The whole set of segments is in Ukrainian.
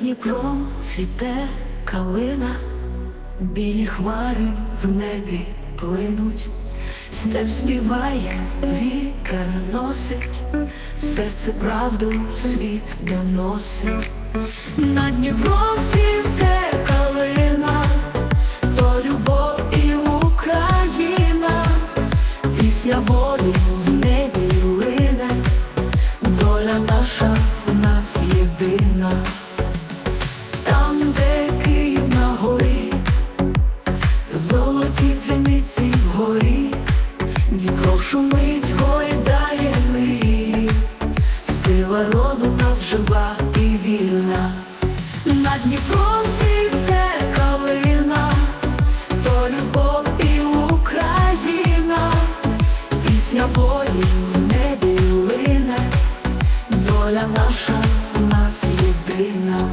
Дніпром цвіте калина, білі хмари в небі плинуть, степ співає, вітер носить, серце правду світ доносить. На Дніпром сила роду нас жива і вільна. На Дніпром цвіте калина, то любов і Україна, пісня волі в небі лине, доля наша в нас єдина.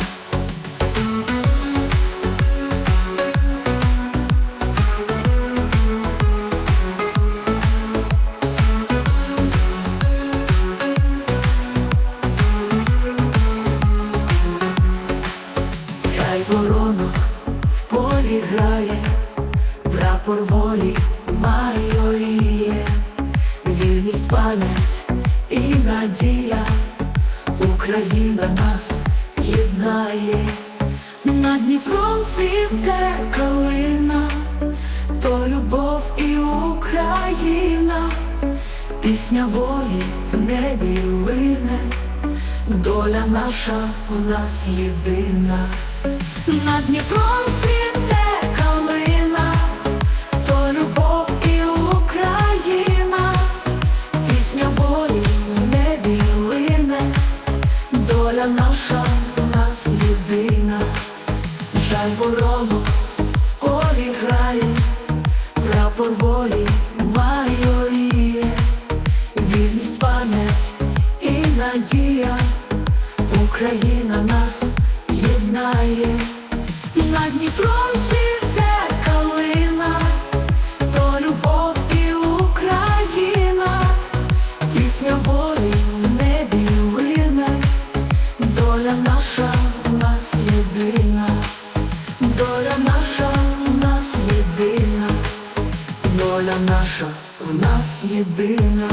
Воронок в полі грає, прапор волі майоріє, вільність пам'ять і надія, Україна нас єднає, над Дніпром цвіте калина, то любов і Україна, пісня волі в небі лине. Доля наша у нас єдина, на Дніпром цвіте калина, то любов і Україна, пісня волі в небі доля наша нас жаль ворону в прапор волі майоріє, вільність пам'ять і надія, Україна нас на Дніпром цвіте калина, то любов і Україна, пісня волі в доля наша в нас єдина, доля наша в нас єдина, доля наша в нас єдина.